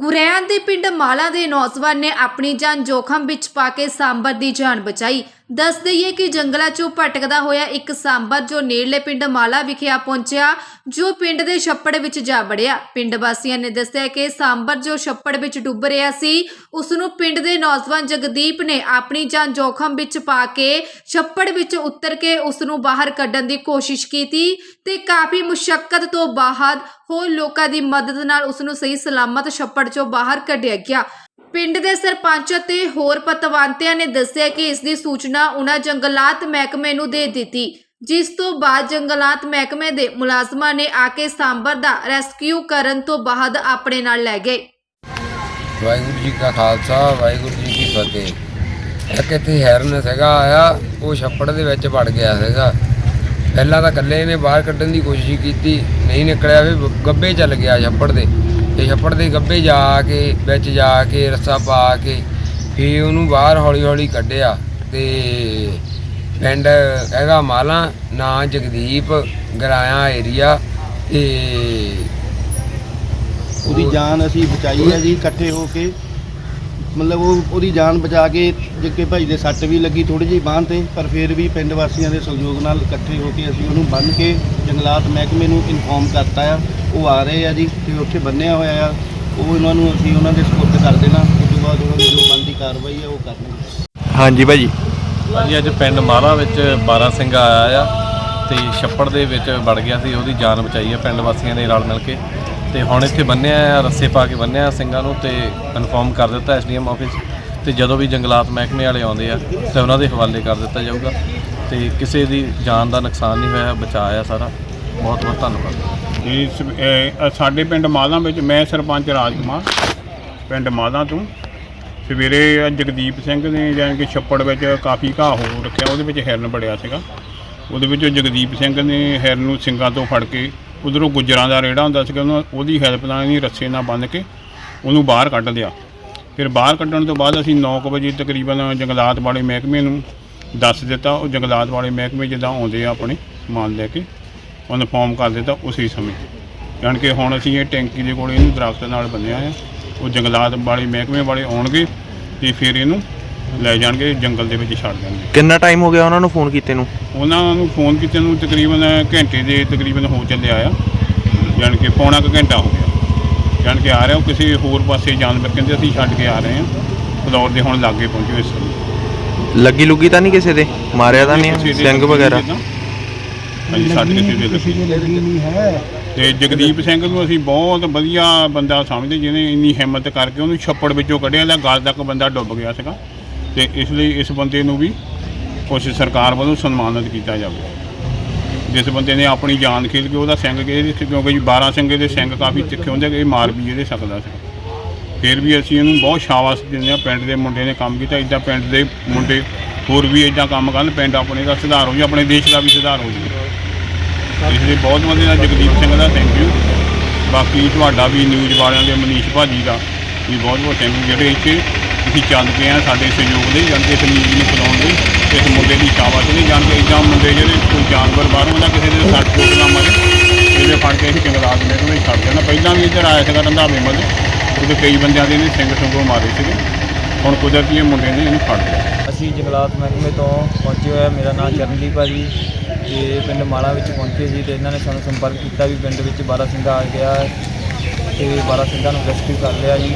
ਗੁਰੈਆਂ ਦੇ ਪਿੰਡ ਮਾਲਾ ਦੇ ਨੌਜਵਾਨ ਨੇ ਆਪਣੀ ਜਾਨ ਜੋਖਮ ਵਿੱਚ ਪਾ ਕੇ ਸਾਂਬਰ ਦੀ ਜਾਨ ਬਚਾਈ। ਦੱਸ ਦਈਏ ਕਿ ਜੰਗਲਾਂ 'ਚੋਂ ਭਟਕਦਾ ਹੋਇਆ ਇੱਕ ਸਾਂਬਰ ਜੋ ਨੇੜਲੇ ਪਿੰਡ ਮਾਲਾ ਵਿਖੇ ਆ ਪਹੁੰਚਿਆ, ਜੋ ਪਿੰਡ ਦੇ ਛੱਪੜ ਵਿੱਚ ਜਾ ਵੜਿਆ। ਪਿੰਡ ਵਾਸੀਆਂ ਨੇ ਦੱਸਿਆ ਕਿ ਸਾਂਬਰ ਜੋ ਛੱਪੜ ਵਿੱਚ ਡੁੱਬ ਰਿਹਾ ਸੀ ਉਸ ਨੂੰ ਪਿੰਡ ਦੇ ਨੌਜਵਾਨ ਜਗਦੀਪ ਨੇ ਆਪਣੀ ਜਾਨ ਜੋਖਮ ਵਿੱਚ ਪਾ ਕੇ ਛੱਪੜ ਵਿੱਚ ਉਤਰ ਕੇ ਉਸ ਨੂੰ ਬਾਹਰ ਕੱਢਣ ਦੀ ਕੋਸ਼ਿਸ਼ ਕੀਤੀ ਤੇ ਕਾਫੀ ਮੁਸ਼ਕਲ ਤੋਂ ਬਾਅਦ ਹੋਰ ਲੋਕਾਂ ਦੀ ਮਦਦ ਨਾਲ ਉਸ ਨੂੰ ਸਹੀ ਸਲਾਮਤ ਛੱਪੜ ਚੋਂ ਬਾਹਰ ਕੱਢਿਆ ਗਿਆ। ਪਿੰਡ ਦੇ ਸਰਪੰਚ ਅਤੇ ਹੋਰ ਪਤਵੰਤਿਆਂ ਨੇ ਦੱਸਿਆ ਕਿ ਇਸ ਦੀ ਸੂਚਨਾ ਉਹਨਾਂ ਜੰਗਲਾਤ ਮਹਿਕਮੇ ਨੂੰ ਦੇ ਦਿੱਤੀ, ਜਿਸ ਤੋਂ ਬਾਅਦ ਜੰਗਲਾਤ ਮਹਿਕਮੇ ਦੇ ਮੁਲਾਜ਼ਮਾਂ ਨੇ ਆ ਕੇ ਸਾਂਬਰ ਦਾ ਰੈਸਕਿਊ ਕਰਨ ਤੋਂ ਬਾਅਦ ਆਪਣੇ ਨਾਲ ਲੈ ਗਏ। ਵਾਹਿਗੁਰੂ ਜੀ ਕਾ ਖਾਲਸਾ, ਵਾਹਿਗੁਰੂ ਜੀ ਕੀ ਫਤਿਹ। ਇੱਕ ਇੱਥੇ ਹੈਰਨ ਸੀਗਾ ਆਇਆ, ਉਹ ਛੱਪੜ ਦੇ ਵਿੱਚ ਵੜ ਗਿਆ ਸੀਗਾ। ਪਹਿਲਾਂ ਤਾਂ ਇਕੱਲੇ ਨੇ ਬਾਹਰ ਕੱਢਣ ਦੀ ਕੋਸ਼ਿਸ਼ ਕੀਤੀ, ਨਹੀਂ ਨਿਕਲਿਆ ਵੀ ਗੱਬੇ ਚੱਲ ਗਿਆ ਛੱਪੜ ਦੇ। ਤੇ ਛੱਪੜ ਦੇ ਗੱਬੇ ਜਾ ਕੇ, ਵਿੱਚ ਜਾ ਕੇ, ਰੱਸਾ ਪਾ ਕੇ ਫੇਰ ਉਹਨੂੰ ਬਾਹਰ ਹੌਲੀ ਹੌਲੀ ਕੱਢਿਆ ਤੇ ਪਿੰਡ ਹੈਗਾ ਮਾਲਾ, ਨਾਂ ਜਗਦੀਪ ਗਰਾਇਆ ਏਰੀਆ ਤੇ ਉਹਦੀ ਜਾਨ ਅਸੀਂ ਬਚਾਈ ਹੈ ਜੀ, ਇਕੱਠੇ ਹੋ ਕੇ। ਮਤਲਬ ਉਹ ਉਹਦੀ ਜਾਨ ਬਚਾ ਕੇ ਜੱਗੇ ਭਾਈ ਦੇ ਸੱਟ ਵੀ ਲੱਗੀ ਥੋੜੀ ਜਿਹੀ ਬਾਂਹ ਤੇ ਪਰ ਫਿਰ ਵੀ ਪਿੰਡ ਵਾਸੀਆਂ ਦੇ ਸਹਿਯੋਗ ਨਾਲ ਇਕੱਠੇ ਹੋ ਕੇ ਅਸੀਂ ਉਹਨੂੰ ਬੰਨ੍ਹ ਕੇ ਜੰਗਲਾਤ ਮਹਿਕਮੇ ਨੂੰ ਇਨਫੋਰਮ ਕਰਤਾ ਆ। ਉਹ ਆ ਰਹੇ ਆ ਜੀ ਤੇ ਉੱਥੇ ਬੰਨਿਆ ਹੋਇਆ ਆ। ਉਹ ਉਹਨਾਂ ਨੂੰ ਅਸੀਂ ਉਹਨਾਂ ਦੇ ਸਪੋਰਟ ਕਰ ਦੇਣਾ। ਉਸ ਤੋਂ ਬਾਅਦ ਉਹਨਾਂ ਦੀ ਜੋ ਬਣਦੀ ਕਾਰਵਾਈ ਆ ਉਹ ਕਰਨੀ ਹਾਂਜੀ ਭਾਜੀ। ਭਾਜੀ ਅੱਜ ਪਿੰਡ ਮਾਲਾ ਵਿੱਚ 12 ਸਿੰਘ ਆਇਆ ਆ ਤੇ ਛੱਪੜ ਦੇ ਵਿੱਚ ਵੜ ਗਿਆ ਸੀ ਉਹਦੀ ਜਾਨ ਬਚਾਈ ਆ ਪਿੰਡ ਵਾਸੀਆਂ ਨੇ ਰਲ ਮਿਲ ਕੇ। ਤੇ ਹੁਣ ਇੱਥੇ ਬੰਨਿਆ ਆ ਰੱਸੇ ਪਾ ਕੇ ਬੰਨਿਆ ਆ ਸਿੰਘਾਂ ਨੂੰ ਤੇ ਕਨਫਰਮ ਕਰ ਦਿੱਤਾ ਐਸਡੀਐਮ ਆਫਿਸ ਤੇ ਜਦੋਂ ਵੀ ਜੰਗਲਾਤ ਮਹਿਕਮੇ ਵਾਲੇ ਆਉਂਦੇ ਆ ਤੇ ਉਹਨਾਂ ਦੇ ਹਵਾਲੇ ਕਰ ਦਿੱਤਾ ਜਾਊਗਾ। ਤੇ ਕਿਸੇ ਦੀ ਜਾਨ ਦਾ ਨੁਕਸਾਨ ਨਹੀਂ ਹੋਇਆ ਬਚਾਅ ਆ ਸਾਰਾ। ਬਹੁਤ ਬਹੁਤ ਧੰਨਵਾਦ। ਇਸ ਇਹ, ਸਾਡੇ ਪਿੰਡ ਮਾਲਾ ਵਿੱਚ ਮੈਂ ਸਰਪੰਚ ਰਾਜਕੁਮਾਰ ਪਿੰਡ ਮਾਲਾ ਤੋਂ। ਸਵੇਰੇ ਜਗਦੀਪ ਸਿੰਘ ਨੇ ਜਾਣੀ ਕਿ ਛੱਪੜ ਵਿੱਚ ਕਾਫੀ ਘਾਹ ਹੋ ਰੱਖਿਆ ਉਹਦੇ ਵਿੱਚ ਹਿਰਨ ਬੜਿਆ ਸੀਗਾ। ਉਹਦੇ ਵਿੱਚ ਜਗਦੀਪ ਸਿੰਘ ਨੇ ਹਿਰਨ ਨੂੰ ਸਿੰਘਾਂ ਤੋਂ ਫੜ ਕੇ ਉਧਰੋਂ ਗੁੱਜਰਾਂ ਦਾ ਰੇੜਾ ਹੁੰਦਾ ਸੀਗਾ, ਉਹਨਾਂ ਉਹਦੀ ਹੈਲਪ ਨਾਲ ਨਹੀਂ ਰੱਸੇ ਨਾਲ ਬੰਨ੍ਹ ਕੇ ਉਹਨੂੰ ਬਾਹਰ ਕੱਢ ਲਿਆ। ਫਿਰ ਬਾਹਰ ਕੱਢਣ ਤੋਂ ਬਾਅਦ ਅਸੀਂ 9 ਵਜੇ ਤਕਰੀਬਨ ਜੰਗਲਾਤ ਵਾਲੇ ਮਹਿਕਮੇ ਨੂੰ ਦੱਸ ਦਿੱਤਾ। ਉਹ ਜੰਗਲਾਤ ਵਾਲੇ ਮਹਿਕਮੇ ਜਿੱਦਾਂ ਆਉਂਦੇ ਆ ਆਪਣੇ ਸਮਾਨ ਲੈ ਕੇ ਉਹਨੂੰ ਫਾਰਮ ਕਰ ਦਿੱਤਾ ਉਸੇ ਸਮੇਂ। ਜਾਣ ਕੇ ਹੁਣ ਅਸੀਂ ਇਹ ਟੈਂਕੀ ਦੇ ਕੋਲ ਇਹਨੂੰ ਦਰਖਤ ਨਾਲ ਬੰਨਿਆ ਆ। ਉਹ ਜੰਗਲਾਤ ਵਾਲੇ ਮਹਿਕਮੇ ਵਾਲੇ ਆਉਣਗੇ ਤੇ ਫਿਰ ਇਹਨੂੰ ਲੈ ਜਾਣਗੇ ਜੰਗਲ ਦੇ ਵਿੱਚ ਛੱਡ ਦੇਣਗੇ। ਕਿੰਨਾ ਟਾਈਮ ਹੋ ਗਿਆ ਉਹਨਾਂ ਨੂੰ ਫੋਨ ਕੀਤੇ ਨੂੰ? ਉਹਨਾਂ ਨੂੰ ਫੋਨ ਕੀਤੇ ਨੂੰ ਤਕਰੀਬਨ ਘੰਟੇ ਦੇ ਤਕਰੀਬਨ ਹੋ ਚੱਲਿਆ ਆ ਜਾਣ ਕੇ ਪੌਣਾ ਕੁ ਘੰਟਾ ਹੋ ਗਿਆ। ਜਾਣ ਕੇ ਆ ਰਿਹਾ ਉਹ ਕਿਸੇ ਹੋਰ ਪਾਸੇ ਜਾਨਵਰ ਕਹਿੰਦੇ ਅਸੀਂ ਛੱਡ ਕੇ ਆ ਰਹੇ ਹਾਂ। ਫਲੌਰ ਦੇ ਹੁਣ ਲਾਗੇ ਪਹੁੰਚੇ ਇਸ ਸਮੇਂ ਲੱਗੀ ਲੁੱਗੀ ਤਾਂ ਨਹੀਂ ਕਿਸੇ ਦੇ? ਮਾਰਿਆ ਤਾਂ ਨਹੀਂ? ਸਿੰਘ ਵਗੈਰਾ। ਹਾਂਜੀ ਸਾਡੇ ਕਿਸੇ ਦੇ ਲੱਗੀ ਤੇ ਜਗਦੀਪ ਸਿੰਘ ਨੂੰ ਅਸੀਂ ਬਹੁਤ ਵਧੀਆ ਬੰਦਾ ਸਮਝਦੇ ਜਿਹਨੇ ਇੰਨੀ ਹਿੰਮਤ ਕਰਕੇ ਉਹਨੂੰ ਛੱਪੜ ਵਿੱਚੋਂ ਕੱਢਿਆ ਲੈ ਗਲ ਤੱਕ ਬੰਦਾ ਡੁੱਬ ਗਿਆ ਸੀਗਾ। ਤੇ ਇਸ ਲਈ ਇਸ ਬੰਦੇ ਨੂੰ ਵੀ ਕੁਛ ਸਰਕਾਰ ਵੱਲੋਂ ਸਨਮਾਨਿਤ ਕੀਤਾ ਜਾਵੇ। ਜਿਸ ਬੰਦੇ ਨੇ ਆਪਣੀ ਜਾਨ ਖੇਲ ਕੇ ਉਹਦਾ ਸਿੰਘ ਕੇ ਇਹਦੇ ਕਿਉਂਕਿ ਜੀ 12 ਸਿੰਘੇ ਦੇ ਸਿੰਘ ਕਾਫੀ ਤਿੱਖੇ ਹੁੰਦੇ ਕਿ ਇਹ ਮਾਰ ਵੀ ਇਹਦੇ ਸਕਦਾ ਸੀ। ਫਿਰ ਵੀ ਅਸੀਂ ਇਹਨੂੰ ਬਹੁਤ ਸ਼ਾਬਾਸ਼ ਦਿੰਦੇ ਹਾਂ ਪਿੰਡ ਦੇ ਮੁੰਡੇ ਨੇ ਕੰਮ ਕੀਤਾ, ਇਦਾਂ ਪਿੰਡ ਦੇ ਮੁੰਡੇ ਹੋਰ ਵੀ ਇਦਾਂ ਕੰਮ ਕਰਨ, ਪਿੰਡ ਆਪਣੇ ਦਾ ਸੁਧਾਰ ਹੋ ਜੀ ਆਪਣੇ ਦੇਸ਼ ਦਾ ਵੀ ਸੁਧਾਰ ਹੋ ਜੀ ਇਸ ਲਈ ਬਹੁਤ ਵਧੀਆ ਜਗਦੀਪ ਸਿੰਘ ਦਾ ਥੈਂਕ ਯੂ ਬਾਕੀ ਤੁਹਾਡਾ ਵੀ ਨਿਊਜ਼ ਵਾਲਿਆਂ ਦੇ ਮਨੀਸ਼ ਭਾਜੀ ਦਾ ਵੀ ਬਹੁਤ ਬਹੁਤ ਥੈਂਕ ਯੂ ਜਿਹੜੇ ਇੱਥੇ ਤੁਸੀਂ ਚੱਲ ਪਏ ਆ ਸਾਡੇ ਸਹਿਯੋਗ ਲਈ ਜਾਂਦੇ ਇਸ ਨਿਊਜ਼ ਨੂੰ ਫਲਾਉਣ ਲਈ ਇਸ ਮੁੰਡੇ ਦੀ ਸ਼ਾਬਾਸ਼ ਨਹੀਂ ਜਾਂਦੇ ਇਦਾਂ ਮੁੰਡੇ ਜਿਹੜੇ ਕੋਈ ਜਾਨਵਰ ਬਾਹਰੋਂ ਦਾ ਕਿਸੇ ਦੇ ਸੱਟ ਚੋਟ ਨਾ ਮਾਰੇ ਇਹਦੇ ਫੜ ਕੇ ਅਸੀਂ ਜੰਗਲਾਤ ਮੇਰੇ ਨੂੰ ਛੱਡ ਦੇਣਾ ਪਹਿਲਾਂ ਵੀ ਇੱਧਰ ਆਇਆ ਸੀਗਾ ਰੰਧਾਵੇ ਮੱਲ ਉਹਦੇ ਕਈ ਬੰਦਿਆਂ ਦੇ ਨੇ ਸਿੰਘ ਸੰਗੋ ਮਾਰੇ ਸੀਗੇ। ਹੁਣ ਕੁਦਰਤੀ ਇਹ ਮੁੰਡੇ ਨੇ ਇਹਨੂੰ ਫੜ ਲਿਆ। ਅਸੀਂ ਜੰਗਲਾਤ ਮਹਿਕਮੇ ਤੋਂ ਪਹੁੰਚੇ ਹੋਏ ਆ। ਮੇਰਾ ਨਾਮ ਚਰਨਦੀਪ ਆ ਜੀ ਤੇ ਪਿੰਡ ਮਾਲਾ ਵਿੱਚ ਪਹੁੰਚੇ ਸੀ ਤੇ ਇਹਨਾਂ ਨੇ ਸਾਨੂੰ ਸੰਪਰਕ ਕੀਤਾ ਵੀ ਪਿੰਡ ਵਿੱਚ 12 ਸਿੰਘਾ ਆ ਗਿਆ ਤੇ 12 ਸਿੰਘਾਂ ਨੂੰ ਰੈਸਕਿਊ ਕਰ ਲਿਆ ਜੀ।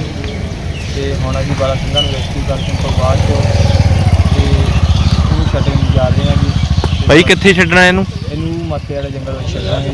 ਤੇ ਹੁਣ ਅਸੀਂ 12 ਸਿੰਘਾਂ ਨੂੰ ਰੈਸਕਿਊ ਕਰਨ ਤੋਂ ਬਾਅਦ 'ਚੋਂ ਤੇ ਇਹਨੂੰ ਛੱਡਣ ਜਾ ਰਹੇ ਹਾਂ ਜੀ। ਭਾਈ ਕਿੱਥੇ ਛੱਡਣਾ ਇਹਨੂੰ? ਇਹਨੂੰ ਮੱਤੇ ਵਾਲੇ ਜੰਗਲ ਵਿੱਚ ਛੱਡਾਂਗੇ